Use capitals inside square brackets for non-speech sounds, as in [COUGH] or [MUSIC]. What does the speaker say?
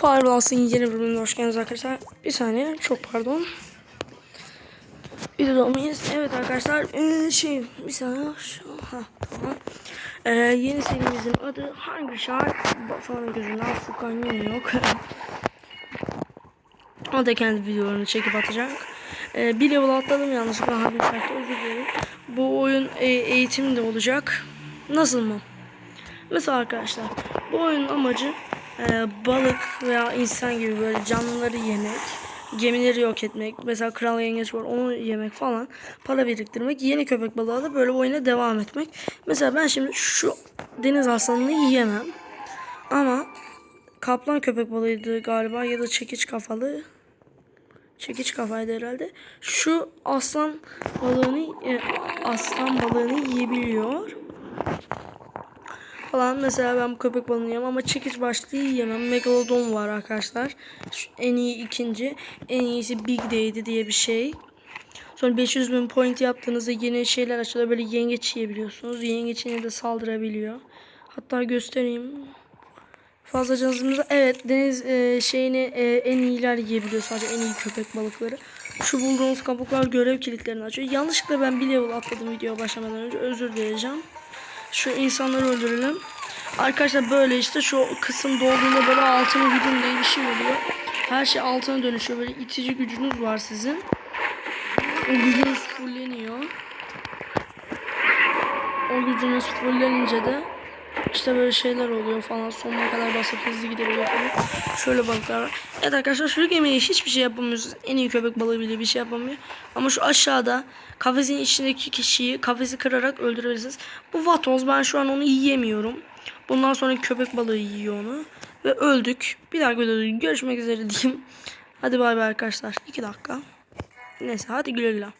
Fireballs'ın yeni bölümüne hoş geldiniz arkadaşlar. Bir saniye çok pardon. Videoda mıyız? Evet arkadaşlar şey bir saniye şu ha tamam. Ee, yeni serimizin adı hangi şark? Sonra gözünden Furkan yine yok. [LAUGHS] o da kendi videolarını çekip atacak. Ee, bir level atladım yanlışlıkla hangi şarkta özür dilerim. Bu oyun e, eğitim de olacak. Nasıl mı? Mesela arkadaşlar bu oyunun amacı e, balık veya insan gibi böyle canlıları yemek, gemileri yok etmek. Mesela kral yengeç var onu yemek falan. Para biriktirmek. Yeni köpek balığı da böyle oyuna devam etmek. Mesela ben şimdi şu deniz aslanını yiyemem. Ama kaplan köpek balığıydı galiba ya da çekiç kafalı. Çekiç kafaydı herhalde. Şu aslan balığını e, aslan balığını yiyebiliyor falan. Mesela ben bu köpek balığını yemem ama çekiç başlığı yiyemem. Megalodon var arkadaşlar. Şu en iyi ikinci. En iyisi Big Daddy diye bir şey. Sonra 500 bin point yaptığınızda yeni şeyler açılıyor. Böyle yengeç yiyebiliyorsunuz. Yengeç yine de saldırabiliyor. Hatta göstereyim. Fazla canınızda evet deniz e, şeyini e, en iyiler yiyebiliyor sadece en iyi köpek balıkları. Şu bulduğunuz kabuklar görev kilitlerini açıyor. Yanlışlıkla ben bir level atladım video başlamadan önce özür dileyeceğim. Şu insanları öldürelim. Arkadaşlar böyle işte şu kısım dolduğunda böyle altına güdüm diye bir şey oluyor. Her şey altına dönüşüyor. Böyle itici gücünüz var sizin. O gücünüz fulleniyor. O gücünüz fullenince de işte böyle şeyler oluyor falan. Sonuna kadar basıp hızlı gidebiliyor. Şöyle balıklar var. Evet arkadaşlar şu gemiye hiçbir şey yapamıyoruz. En iyi köpek balığı bile bir şey yapamıyor. Ama şu aşağıda kafesin içindeki kişiyi kafesi kırarak öldürebilirsiniz. Bu vatoz ben şu an onu yiyemiyorum. Bundan sonra köpek balığı yiyor onu. Ve öldük. Bir dahaki videoda görüşmek üzere diyeyim. Hadi bay bay arkadaşlar. 2 dakika. Neyse hadi güle güle.